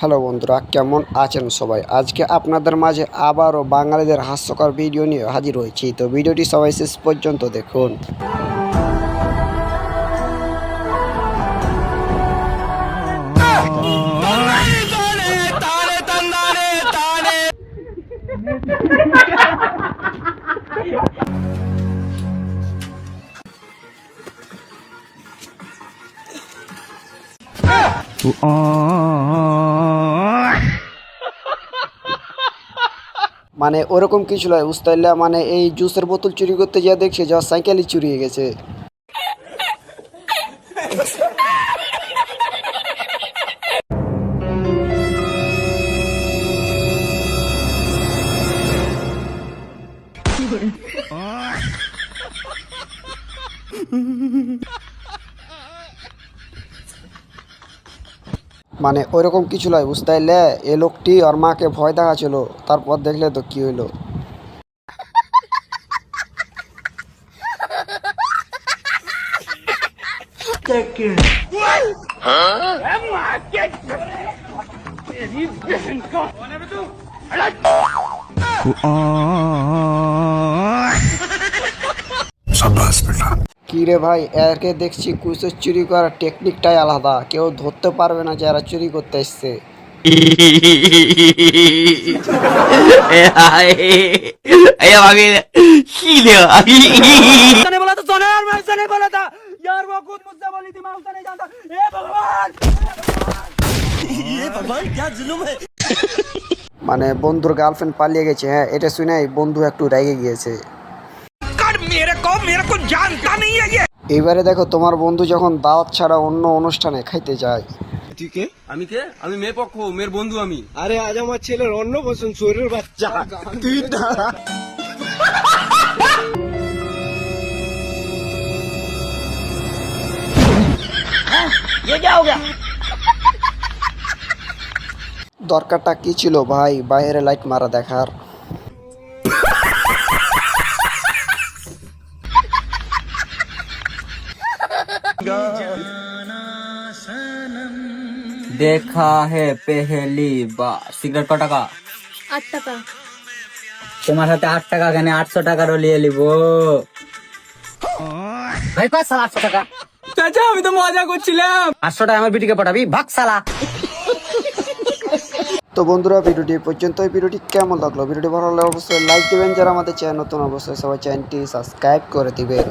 Hello বন্ধুরা, কেমন আছেন সবাই? আজকে আপনাদের মাঝে আবারও বাঙালিদের হাস্যকর ভিডিও নিয়ে হাজির হয়েছি। তো ভিডিওটি সবাই শেষ পর্যন্ত দেখুন। মানে ওরকম কিছু নয় বুঝতে মানে এই জুসের বোতল চুরি করতে যা দেখছে যা সাইকেলই চুরি হয়ে গেছে। মানে ওইরকম কিছু নয় বুঝতে পারলে এ লোকটি ওর মাকে ভয় দেখাচ্ছিল তারপর দেখলে তো কি হইল। কিরে রে ভাই? একে দেখছি কুসের চুরি করার টেকনিকটাই আলাদা। কেউ ধরতে পারবে না যারা চুরি করতে এসছে। মানে বন্ধুর গার্লফ্রেন্ড পালিয়ে গেছে হ্যাঁ এটা শুনে বন্ধু একটু রেগে গিয়েছে। কো মেরা কো এইবারে দেখো তোমার বন্ধু যখন দাওয়াত ছাড়া অন্য অনুষ্ঠানে খাইতে যায়। আমি কে? আমি মেয়ে পক্ষ মেয়ের বন্ধু আমি। আরে আজ আমার ছেলের অন্ন বসুন শরীরের বাচ্চা। তুই দাঁড়া। দরকারটা কি ছিল? ভাই বাইরে লাইট মারা দেখার। দেখা হে পেহেলি বা সিগারেট ক আট টাকা তোমার সাথে আট টাকা কেন আটশো টাকারও নিয়ে নিব ভাই কয় সালা আটশো টাকা চাচা আমি তো মজা করছিলাম আটশো টাকা আমার বিটিকে পাঠাবি ভাগ সালা তো বন্ধুরা ভিডিওটি পর্যন্ত এই ভিডিওটি কেমন লাগল ভিডিওটি ভালো লাগলে অবশ্যই লাইক দেবেন যারা আমাদের চ্যানেল নতুন অবশ্যই সবাই চ্যানেলটি সাবস্ক্রাইব করে দিবেন